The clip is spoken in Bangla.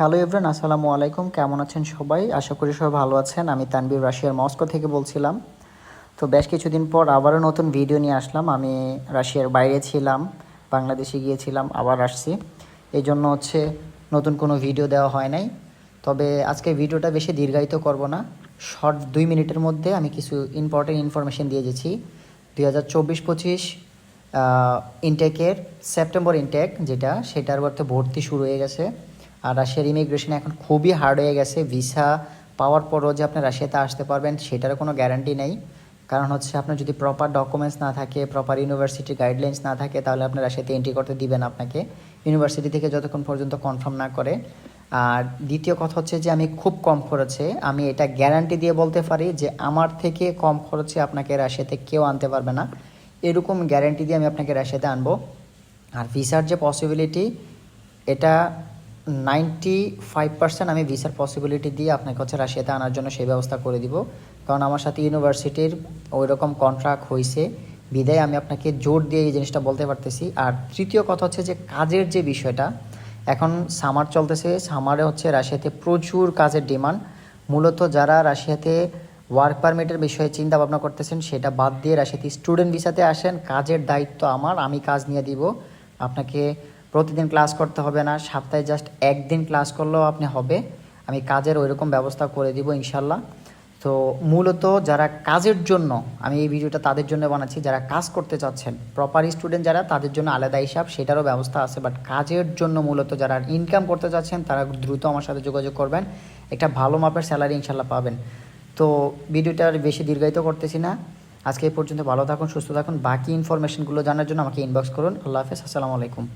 হ্যালো এভরান আসসালামু আলাইকুম কেমন আছেন সবাই? আশা করি সবাই ভালো আছেন। আমি তানবীর রাশিয়ার মস্কো থেকে বলছিলাম। তো বেশ কিছুদিন পর আবারও নতুন ভিডিও নিয়ে আসলাম। আমি রাশিয়ার বাইরে ছিলাম, বাংলাদেশে গিয়েছিলাম, আবার আসছি। এই জন্য হচ্ছে নতুন কোনো ভিডিও দেওয়া হয় নাই। তবে আজকে ভিডিওটা বেশি দীর্ঘায়িত করব না। শর্ট দুই মিনিটের মধ্যে আমি কিছু ইম্পর্টেন্ট ইনফরমেশন দিয়ে গেছি দুই হাজার চব্বিশ পঁচিশ ইনটেকের সেপ্টেম্বর ইনটেক যেটা সেটার মধ্যে ভর্তি শুরু হয়ে গেছে। আর রাশিয়ার ইমিগ্রেশন এখন খুবই হার্ড হয়ে গেছে। ভিসা পাওয়ার পরও যে আপনি রাশিয়াতে আসতে পারবেন, সেটারও কোনো গ্যারান্টি নেই। কারণ হচ্ছে আপনার যদি প্রপার ডকুমেন্টস না থাকে প্রপার ইউনিভার্সিটির গাইডলাইন্স না থাকে, তাহলে আপনার রাশিয়াতে এন্ট্রি করতে দিবেন আপনাকে। ইউনিভার্সিটি থেকে যতক্ষণ পর্যন্ত কনফার্ম না করে। আর দ্বিতীয় কথা হচ্ছে যে আমি খুব কম খরচে, আমি এটা গ্যারান্টি দিয়ে বলতে পারি যে আমার থেকে কম খরচে আপনাকে রাশিয়াতে কেউ আনতে পারবে না। এরকম গ্যারান্টি দিয়ে আমি আপনাকে রাশিয়াতে আনব। আর ভিসার যে পসিবিলিটি এটা নাইনটি ফাইভ পার্সেন্ট আমি ভিসার পসিবিলিটি দিয়ে আপনাকে হচ্ছে রাশিয়াতে আনার জন্য সেই ব্যবস্থা করে দিব। কারণ আমার সাথে ইউনিভার্সিটির ওই রকম কন্ট্রাক্ট হয়েছে বিদায় আমি আপনাকে জোর দিয়ে এই জিনিসটা বলতে পারতেছি। আর তৃতীয় কথা হচ্ছে যে কাজের যে বিষয়টা, এখন সামার চলতেছে। সামারে হচ্ছে রাশিয়াতে প্রচুর কাজের ডিমান্ড মূলত যারা রাশিয়াতে ওয়ার্ক পারমিটের বিষয়ে চিন্তা ভাবনা করতেছেন, সেটা বাদ দিয়ে রাশিয়াতে স্টুডেন্ট ভিসাতে আসেন। কাজের দায়িত্ব আমার, আমি কাজ নিয়ে দিব। আপনাকে প্রতিদিন ক্লাস করতে হবে না, সপ্তাহে জাস্ট একদিন ক্লাস করলেও আপনি হবে। আমি কাজের ওইরকম ব্যবস্থা করে দিব ইনশাল্লাহ তো মূলত যারা কাজের জন্য, আমি এই ভিডিওটা তাদের জন্য বানাচ্ছি, যারা কাজ করতে চাচ্ছেন প্রপার স্টুডেন্ট যারা, তাদের জন্য আলাদা হিসাব, সেটারও ব্যবস্থা আছে। বাট কাজের জন্য মূলত যারা ইনকাম করতে চাচ্ছেন, তারা দ্রুত আমার সাথে যোগাযোগ করবেন। একটা ভালো মাপের স্যালারি ইনশাল্লাহ পাবেন। তো ভিডিওটা আর বেশি দীর্ঘায়িত করতেছি না। আজকে এই পর্যন্ত ভালো থাকুন, সুস্থ থাকুন। বাকি ইনফরমেশনগুলো জানার জন্য আমাকে ইনবক্স করুন। আল্লাহ হাফেজ, আসসালামু আলাইকুম।